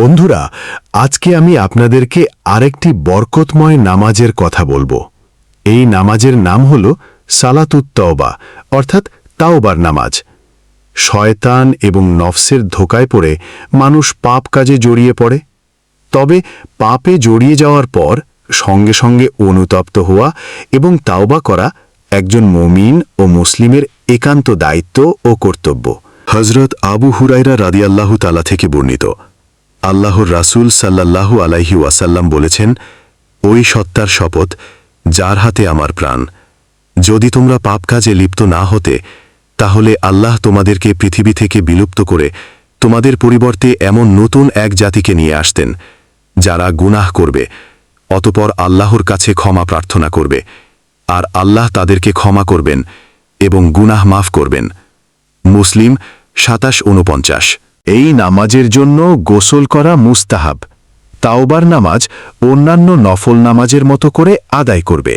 বন্ধুরা, আজকে আমি আপনাদেরকে আরেকটি বরকতময় নামাজের কথা বলব। এই নামাজের নাম হল সালাতুত্তওবা অর্থাৎ তাওবার নামাজ। শয়তান এবং নফসের ধোকায় পড়ে মানুষ পাপ কাজে জড়িয়ে পড়ে। তবে পাপে জড়িয়ে যাওয়ার পর সঙ্গে সঙ্গে অনুতপ্ত হওয়া এবং তাওবা করা একজন মমিন ও মুসলিমের একান্ত দায়িত্ব ও কর্তব্য। হজরত আবু হুরাইরা রাদিয়াল্লাহু তালা থেকে বর্ণিত আল্লাহর রাসূল সাল্লাল্লাহু আলাইহি ওয়াসাল্লাম বলেছেন, ওই সত্তার শপথ যার হাতে আমার প্রাণ। যদি তোমরা পাপ কাজে লিপ্ত না হতে, তাহলে আল্লাহ তোমাদেরকে পৃথিবী থেকে বিলুপ্ত করে তোমাদের পরিবর্তে এমন নতুন এক জাতিকে নিয়ে আসতেন, যারা গুনাহ করবে, অতপর আল্লাহর কাছে ক্ষমা প্রার্থনা করবে, আর আল্লাহ তাদেরকে ক্ষমা করবেন এবং গুনাহ মাফ করবেন। মুসলিম সাতাশ উনপঞ্চাশ এই নামাজের জন্য গোসল করা মুস্তাহাব। তাওবার নামাজ অন্যান্য নফল নামাজের মতো করে আদায় করবে।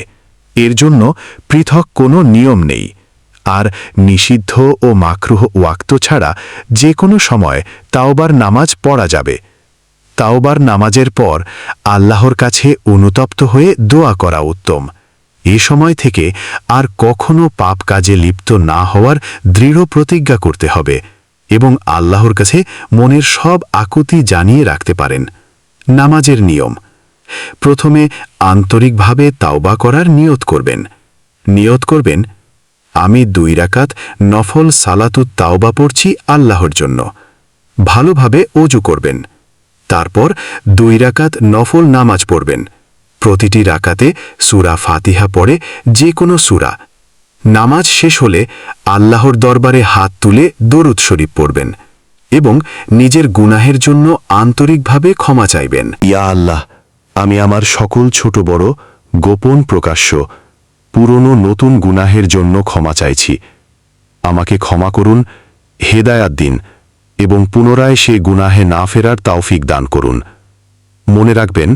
এর জন্য পৃথক কোনো নিয়ম নেই। আর নিষিদ্ধ ও মাকরুহ ওয়াক্ত ছাড়া যে কোনো সময় তাওবার নামাজ পড়া যাবে। তাওবার নামাজের পর আল্লাহর কাছে অনুতপ্ত হয়ে দোয়া করা উত্তম। এ সময় থেকে আর কখনো পাপ কাজে লিপ্ত না হওয়ার দৃঢ় প্রতিজ্ঞা করতে হবে। এবং আল্লাহর কাছে মনের সব আকুতি জানিয়ে রাখতে পারেন। নামাজের নিয়ম। প্রথমে আন্তরিকভাবে তাওবা করার নিয়ত করবেন। নিয়ত করবেন, আমি দুই রাকাত নফল সালাতুত তাওবা পড়ছি আল্লাহর জন্য। ভালোভাবে অজু করবেন। তারপর দুই রাকাত নফল নামাজ পড়বেন। প্রতিটি রাকাতে সুরা ফাতিহা পড়ে যে কোনো সুরা নামাজ শেষ হলে আল্লাহর দরবারে হাত তুলে দরুদ শরীফ পড়বেন এবং নিজের গুনাহের জন্য আন্তরিকভাবে ক্ষমা চাইবেন। ইয়া আল্লাহ, আমি আমার সকল ছোট বড় গোপন প্রকাশ্য, পুরনো নতুন গুনাহের জন্য ক্ষমা চাইছি। আমাকে ক্ষমা করুন, হেদায়াত দিন এবং পুনরায় সে গুনাহে না ফেরার তাওফিক দান করুন। মনে রাখবেন,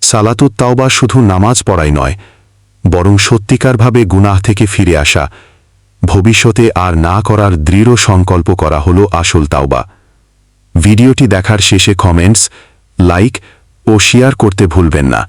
সালাতুত তাওবা শুধু নামাজ পড়াই নয় বরং সত্যিকারভাবে গুনাহ থেকে ফিরে আসা। ভবিষ্যতে আর না করার দৃঢ় সংকল্প করা হল আসল তাওবা। ভিডিওটি দেখার শেষে কমেন্টস লাইক ও শেয়ার করতে ভুলবেন না।